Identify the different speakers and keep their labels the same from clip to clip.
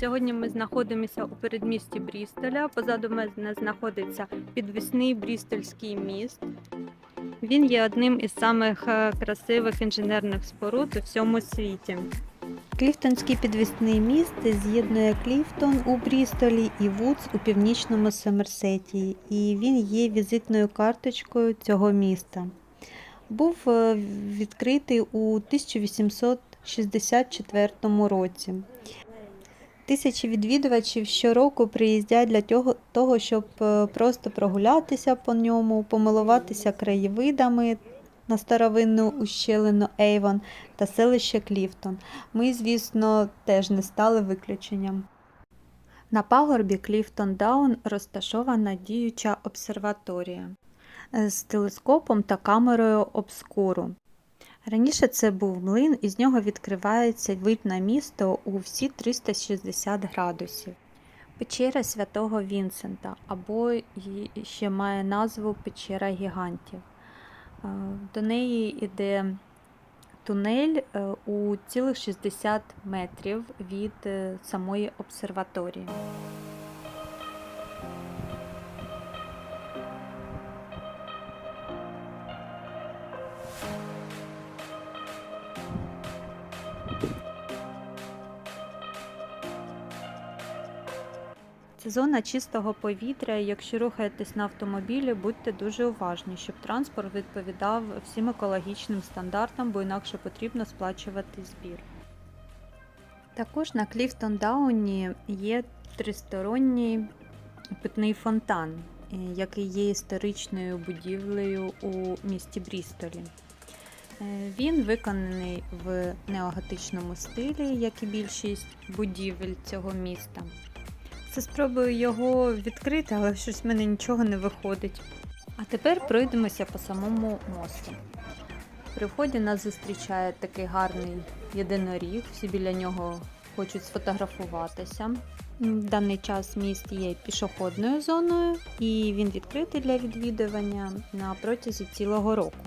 Speaker 1: Сьогодні ми знаходимося у передмісті Брістоля. Позаду мене знаходиться підвісний Брістольський міст. Він є одним із самих е, красивих інженерних споруд у всьому світі.
Speaker 2: Кліфтонський підвісний міст з'єднує Кліфтон у Брістолі і Вудс у північному Сомерсеті, і він є візитною карточкою цього міста. Був е, відкритий у 1864 році. Тисячі відвідувачів щороку приїздять для того, щоб е, просто прогулятися по ньому, помилуватися краєвидами на старовинну ущелину Ейвон та селище Кліфтон. Ми, звісно, теж не стали виключенням. На пагорбі Кліфтон Даун розташована діюча обсерваторія е, з телескопом та камерою обскуру. Раніше це був млин, і з нього відкривається вид на місто у всі 360 градусів. Печера святого Вінсента або ще має назву Печера гігантів. Е, До неї йде тунель е, у цілих 60 метрів від е, самої обсерваторії. Зона чистого повітря. Якщо рухаєтесь на автомобілі, будьте дуже уважні, щоб транспорт відповідав всім екологічним стандартам, бо інакше потрібно сплачувати збір. Також на Кліфтон Дауні є тристоронній питний фонтан, е, який є історичною будівлею у місті Брістолі. Е, Він виконаний в неоготичному стилі, як і більшість будівель цього міста. Це спробую його відкрити, але щось в мене нічого не виходить. А тепер пройдемося по самому мосту. При вході нас зустрічає такий гарний єдиноріг, всі біля нього хочуть сфотографуватися. В даний час міст є пішохідною зоною, і він відкритий для відвідування на протязі цілого року.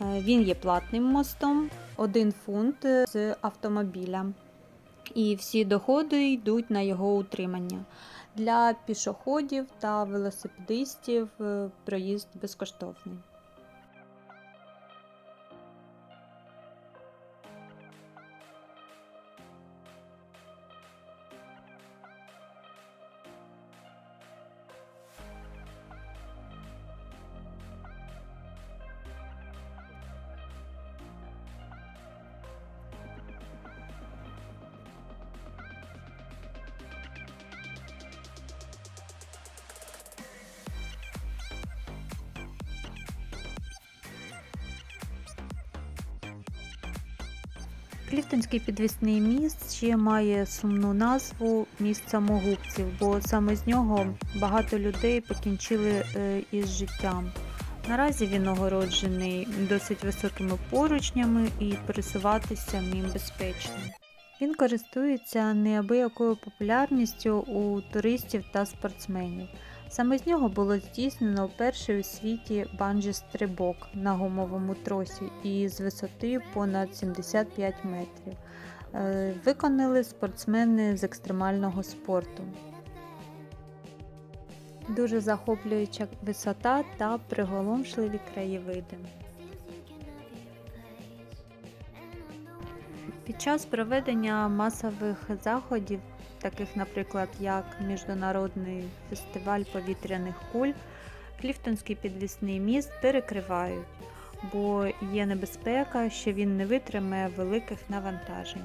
Speaker 2: Е, Він є платним мостом, один фунт е, з автомобіля і всі доходи йдуть на його утримання. Для пішоходів та велосипедистів е, проїзд безкоштовний. Кліфтонський підвісний міст ще має сумну назву міст самогубців, бо саме з нього багато людей покінчили е, із життям. Наразі він огороджений досить високими поручнями і пересуватися ним безпечно. Він користується неабиякою популярністю у туристів та спортсменів. Саме з нього було здійснено перший у світі банджі-стрибок на гумовому тросі і з висоти понад 75 метрів. Е, Виконали спортсмени з екстремального спорту. Дуже захоплююча висота та приголомшливі краєвиди. Під час проведення масових заходів, таких, наприклад, як Міжнародний фестиваль повітряних куль, Кліфтонський підвісний міст перекривають, бо є небезпека, що він не витримає великих навантажень.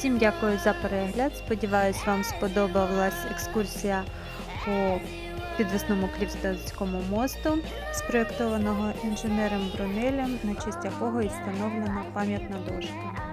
Speaker 2: Всім дякую за перегляд. Сподіваюсь, вам сподобалась екскурсія по підвесному Клівстонському мосту, спроєктованого інженером Брунелем, на честь якого і встановлена пам'ятна дошка.